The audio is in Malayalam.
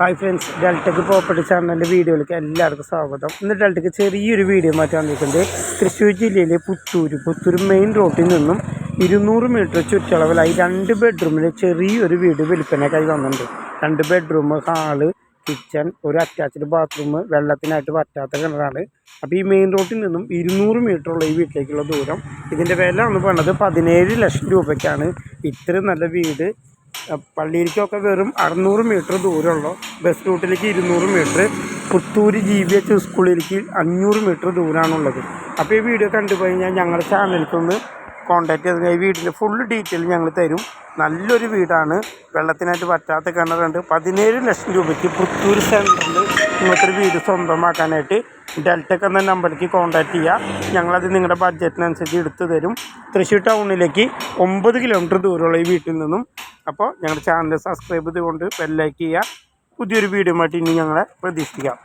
ഹായ് ഫ്രണ്ട്സ് ഡെൽറ്റക്ക് പ്രോപ്പർട്ടി ചാനലിന്റെ വീഡിയോയിലേക്ക് എല്ലാവർക്കും സ്വാഗതം. ഇന്ന് ഡെൽറ്റക്ക് ചെറിയൊരു വീഡിയോ മാറ്റാൻ നിൽക്കുന്നത് തൃശ്ശൂർ ജില്ലയിലെ പുത്തൂർ പുത്തൂർ മെയിൻ റോഡിൽ നിന്നും ഇരുന്നൂറ് മീറ്റർ ചുറ്റളവിലായി രണ്ട് ബെഡ്റൂമിൽ ചെറിയൊരു വീട് വിൽപ്പനയ്ക്കായി വന്നിട്ടുണ്ട്. രണ്ട് ബെഡ്റൂം ഹാൾ കിച്ചൺ ഒരു അറ്റാച്ച്ഡ് ബാത്റൂം വെള്ളത്തിനായിട്ട് പറ്റാത്ത കിണറാണ്. അപ്പോൾ ഈ മെയിൻ റോഡിൽ നിന്നും ഇരുന്നൂറ് മീറ്റർ ഉള്ള ഈ വീട്ടിലേക്കുള്ള ദൂരം ഇതിന്റെ വില എന്ന് പറയുന്നത് പതിനേഴ് ലക്ഷം രൂപയ്ക്കാണ്. ഇത്രയും നല്ല വീട് പള്ളിയിലേക്കൊക്കെ വെറും അറുന്നൂറ് മീറ്റർ ദൂരമുള്ളൂ. ബസ് റൂട്ടിലേക്ക് ഇരുന്നൂറ് metre. Puthur G B H സ്കൂളിലേക്ക് അഞ്ഞൂറ് മീറ്റർ ദൂരമാണുള്ളത് അപ്പോൾ ഈ വീഡിയോ കണ്ടു കഴിഞ്ഞാൽ ഞങ്ങളുടെ ചാനലിലേക്കൊന്ന് കോൺടാക്ട് ചെയ്ത് ഈ വീടിന്റെ ഫുൾ ഡീറ്റെയിൽ ഞങ്ങൾ തരും. നല്ലൊരു വീടാണ്. വെള്ളത്തിനായിട്ട് പറ്റാത്ത കിണറുണ്ട്. പതിനേഴ് ലക്ഷം രൂപയ്ക്ക് പുത്തൂർ സെന്ററിൽ ഇങ്ങനത്തെ വീട് സ്വന്തമാക്കാനായിട്ട് ഡെൽറ്റക്ക് എന്ന നമ്പറിലേക്ക് കോൺടാക്ട് ചെയ്യുക ഞങ്ങളത് നിങ്ങളുടെ ബഡ്ജറ്റിനനുസരിച്ച് എടുത്തു തരും. തൃശ്ശൂർ ടൗണിലേക്ക് ഒമ്പത് കിലോമീറ്റർ ദൂരമുള്ള ഈ വീട്ടിൽ നിന്നും അപ്പോൾ ഞങ്ങളുടെ ചാനൽ സബ്സ്ക്രൈബ് ചെയ്തുകൊണ്ട് ബെല്ലൈക്ക് ചെയ്യുക. പുതിയൊരു വീഡിയോ ആയിട്ട് ഇനി ഞങ്ങളെ പ്രതീക്ഷിക്കാം.